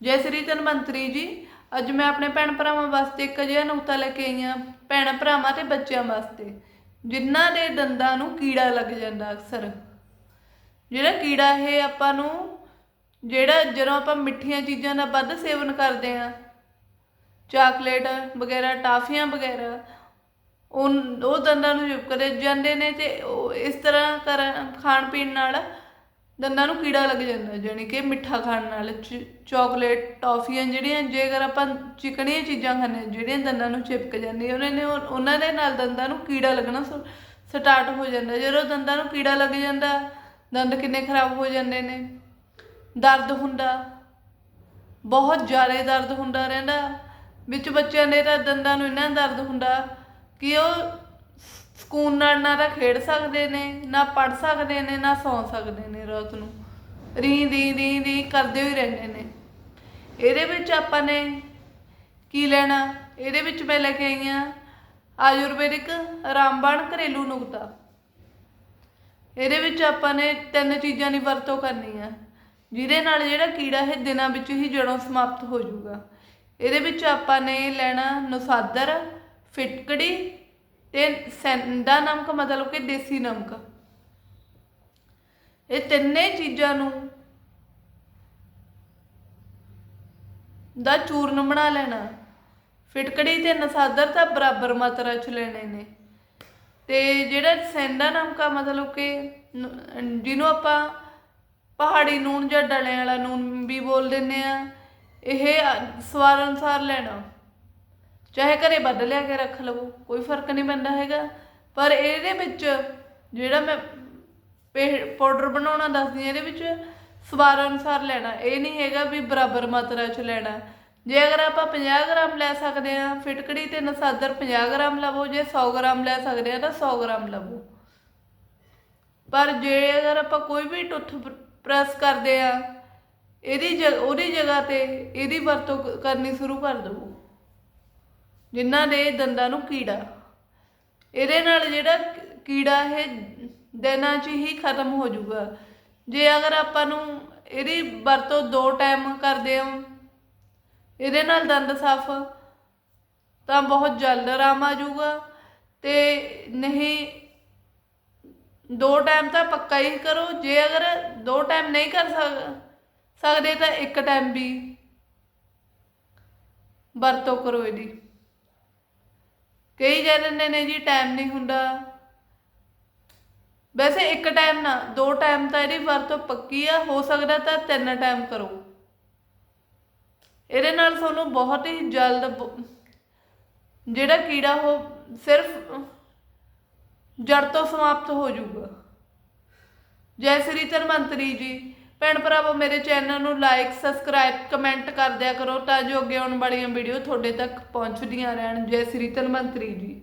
ਜੈ ਸ੍ਰੀ ਧਨਵੰਤਰੀ ਜੀ, ਅੱਜ ਮੈਂ ਆਪਣੇ ਭੈਣ ਭਰਾਵਾਂ ਵਾਸਤੇ ਇੱਕ ਅਜਿਹਾ ਨੁਕਤਾ ਲੈ ਕੇ ਆਈ ਹਾਂ, ਭੈਣ ਭਰਾਵਾਂ ਤੇ ਬੱਚਿਆਂ ਵਾਸਤੇ, ਜਿਨ੍ਹਾਂ ਦੇ ਦੰਦਾਂ ਨੂੰ ਕੀੜਾ ਲੱਗ ਜਾਂਦਾ ਅਕਸਰ। ਜਿਹੜਾ ਕੀੜਾ ਇਹ ਆਪਾਂ ਨੂੰ, ਜਿਹੜਾ ਜਦੋਂ ਆਪਾਂ ਮਿੱਠੀਆਂ ਚੀਜ਼ਾਂ ਦਾ ਵੱਧ ਸੇਵਨ ਕਰਦੇ ਆ ਚਾਕਲੇਟ ਵਗੈਰਾ, ਟਾਫੀਆਂ ਵਗੈਰਾ ਉਹ ਉਹ ਦੰਦਾਂ ਨੂੰ ਚਿਪਕਦੇ ਜਾਂਦੇ ਨੇ ਤੇ ਉਹ ਇਸ ਤਰ੍ਹਾਂ ਕਰ ਖਾਣ ਪੀਣ ਨਾਲ ਦੰਦਾਂ ਨੂੰ ਕੀੜਾ ਲੱਗ ਜਾਂਦਾ ਜਾਣੀ ਕਿ ਮਿੱਠਾ ਖਾਣ ਨਾਲ ਚ- ਚਾਕਲੇਟ ਟਾਫੀਆਂ ਜਿਹੜੀਆਂ ਜੇਕਰ ਆਪਾਂ ਚਿਕਣੀਆਂ ਚੀਜ਼ਾਂ ਖਾਂਦੇ ਹਾਂ, ਜਿਹੜੀਆਂ ਦੰਦਾਂ ਨੂੰ ਚਿਪਕ ਜਾਂਦੀਆਂ ਉਹਨਾਂ ਨੇ ਉਹ- ਉਹਨਾਂ ਦੇ ਨਾਲ ਦੰਦਾਂ ਨੂੰ ਕੀੜਾ ਲੱਗਣਾ ਸਟਾਰਟ ਹੋ ਜਾਂਦਾ। ਜਦੋਂ ਦੰਦਾਂ ਨੂੰ ਕੀੜਾ ਲੱਗ ਜਾਂਦਾ ਦੰਦ ਕਿੰਨੇ ਖਰਾਬ ਹੋ ਜਾਂਦੇ ਨੇ ਦਰਦ ਹੁੰਦਾ ਬਹੁਤ ਜ਼ਿਆਦਾ ਦਰਦ ਹੁੰਦਾ ਰਹਿੰਦਾ। ਵਿੱਚ ਬੱਚਿਆਂ ਦੇ ਤਾਂ ਦੰਦਾਂ ਨੂੰ ਇੰਨਾ ਦਰਦ ਹੁੰਦਾ ਕਿ ਉਹ ਸਕੂਨ ਨਾਲ ਨਾ ਤਾਂ ਖੇਡ ਸਕਦੇ ਨੇ, ਨਾ ਪੜ ਸਕਦੇ ਨੇ, ਨਾ ਸੌਂ ਸਕਦੇ ਨੇ ਰਾਤ ਨੂੰ। ਰੀ ਦੀ ਦੀ ਦੀ ਕਰਦੇ ਹੀ ਰਹਿੰਦੇ ਨੇ। ਇਹਦੇ ਵਿੱਚ ਆਪਾਂ ਨੇ ਕੀ ਲੈਣਾ? ਇਹਦੇ ਵਿੱਚ ਮੈਂ ਲੈ ਕੇ ਆਈ ਹਾਂ ਆਯੁਰਵੈਦਿਕ ਰਾਮਬਾਣ ਘਰੇਲੂ ਨੁਕਤਾ। ਇਹਦੇ ਵਿੱਚ ਆਪਾਂ ਨੇ ਤਿੰਨ ਚੀਜ਼ਾਂ ਦੀ ਵਰਤੋਂ ਕਰਨੀ ਆ। ਜਿਹਦੇ ਨਾਲ ਜਿਹੜਾ ਕੀੜਾ ਹੈ ਦਿਨਾਂ ਵਿੱਚ ਹੀ ਜੜੋਂ ਸਮਾਪਤ ਹੋ ਜਾਊਗਾ। ਇਹਦੇ ਵਿੱਚ ਆਪਾਂ ਨੇ ਲੈਣਾ ਨੁਸਾਦਰ, ਫਿਟਕੜੀ ਤੇ ਸੈਂਦਾ ਨਮਕ ਮਤਲਬ ਕਿ ਦੇਸੀ ਨਮਕ ਇਹ ਤਿੰਨੇ ਚੀਜ਼ਾਂ ਨੂੰ ਦਾ ਚੂਰਨ ਬਣਾ ਲੈਣਾ। ਫਿਟਕੜੀ ਤੇ ਨਸਾਦਰ ਤਾਂ ਬਰਾਬਰ ਮਾਤਰਾ ਚ ਲੈਣੇ ਨੇ। ਤੇ ਜਿਹੜਾ ਸੈਂਦਾ ਨਮਕਾ ਮਤਲਬ ਕਿ ਜਿਹਨੂੰ ਆਪਾਂ ਪਹਾੜੀ ਨੂਨ ਜਾਂ ਡਲੇ ਵਾਲਾ ਨੂਨ ਵੀ ਬੋਲ ਦਿੰਦੇ ਆ, ਇਹ ਅ- ਸਵਾਦ ਅਨੁਸਾਰ ਲੈਣਾ। ਚਾਹੇ ਘਰੇ ਵੱਢ ਲਿਆ ਕੇ ਰੱਖ ਲਵੋ, ਕੋਈ ਫ਼ਰਕ ਨਹੀਂ ਪੈਂਦਾ ਹੈਗਾ। ਪਰ ਇਹਦੇ ਵਿੱਚ ਜਿਹੜਾ ਮੈਂ ਪਾਊਡਰ ਬਣਾਉਣਾ ਦੱਸਦੀ ਹਾਂ, ਇਹਦੇ ਵਿੱਚ ਸਵਾਦ ਅਨੁਸਾਰ ਲੈਣਾ। ਇਹ ਨਹੀਂ ਹੈਗਾ ਵੀ ਬਰਾਬਰ ਮਾਤਰਾ 'ਚ ਲੈਣਾ। ਜੇ ਅਗਰ ਆਪਾਂ 50 ਗ੍ਰਾਮ ਲੈ ਸਕਦੇ ਆ ਫਿਟਕੜੀ ਤੇ ਨਸਾਦਰ 50 ਗ੍ਰਾਮ ਲਵੋ, ਜੇ 100 ਗ੍ਰਾਮ ਲੈ ਸਕਦੇ ਆ ਤਾਂ 100 ਗ੍ਰਾਮ ਲਵੋ। ਪਰ ਜੇ ਅਗਰ ਆਪਾਂ ਕੋਈ ਵੀ ਟੁੱਥ ਪ੍ਰੈਸ ਕਰਦੇ ਆ ਇਹਦੀ ਜਗ ਉਹਦੀ ਜਗ੍ਹਾ ਤੇ ਇਹਦੀ ਵਰਤੋਂ ਕਰਨੀ ਸ਼ੁਰੂ ਕਰ ਦਿਓ ਜਿਨ੍ਹਾਂ ਦੇ ਦੰਦਾਂ ਨੂੰ ਕੀੜਾ। ਇਹਦੇ ਨਾਲ ਜਿਹੜਾ ਕੀੜਾ ਇਹ ਦਿਨਾਂ 'ਚ ਹੀ ਖਤਮ ਹੋ ਜਾਊਗਾ। ਜੇ ਅਗਰ ਆਪਾਂ ਨੂੰ ਇਹਦੀ ਵਰਤੋਂ ਦੋ ਟਾਈਮ ਕਰਦੇ ਹਾਂ, ਇਹਦੇ ਨਾਲ ਦੰਦ ਸਾਫ਼, ਤਾਂ ਬਹੁਤ ਜਲਦ ਆਰਾਮ ਆ ਜਾਊਗਾ। ਤੇ ਨਹੀਂ, ਦੋ ਟਾਈਮ ਤਾਂ ਪੱਕਾ ਹੀ ਕਰੋ। ਜੇ ਅਗਰ ਦੋ ਟਾਈਮ ਨਹੀਂ ਕਰ ਸਕਦੇ ਤਾਂ ਇੱਕ ਟਾਈਮ ਵੀ ਵਰਤੋਂ ਕਰੋ ਇਹਦੀ। ਕਈ ਕਹਿ ਦਿੰਦੇ ਨੇ ਜੀ ਟਾਈਮ ਨਹੀਂ ਹੁੰਦਾ। ਵੈਸੇ ਇੱਕ ਟਾਈਮ ਨਾ, ਦੋ ਟਾਈਮ ਤਾਂ ਇਹਦੀ ਵਰਤੋਂ ਪੱਕੀ ਆ, ਹੋ ਸਕਦਾ ਤਾਂ ਤਿੰਨ ਟਾਈਮ ਕਰੋ। ਇਹਦੇ ਨਾਲ ਤੁਹਾਨੂੰ ਬਹੁਤ ਹੀ ਜਲਦ ਜਿਹੜਾ ਕੀੜਾ ਉਹ ਸਿਰਫ ਜੜ ਤੋਂ ਸਮਾਪਤ ਹੋ ਜਾਊਗਾ। ਜੈ ਸ੍ਰੀ ਧਰਮੰਤਰੀ ਜੀ। ਭੈਣ ਭਰਾਵੋ, ਮੇਰੇ ਚੈਨਲ ਨੂੰ ਲਾਈਕ ਸਬਸਕ੍ਰਾਈਬ ਕਮੈਂਟ ਕਰ ਦਿਆ ਕਰੋ ਤਾਂ ਜੋ ਅੱਗੇ ਆਉਣ ਵਾਲੀਆਂ ਵੀਡੀਓ ਤੁਹਾਡੇ ਤੱਕ ਪਹੁੰਚਦੀਆਂ ਰਹਿਣ। ਜੈ ਸ੍ਰੀ ਧਨਵੰਤਰੀ ਜੀ।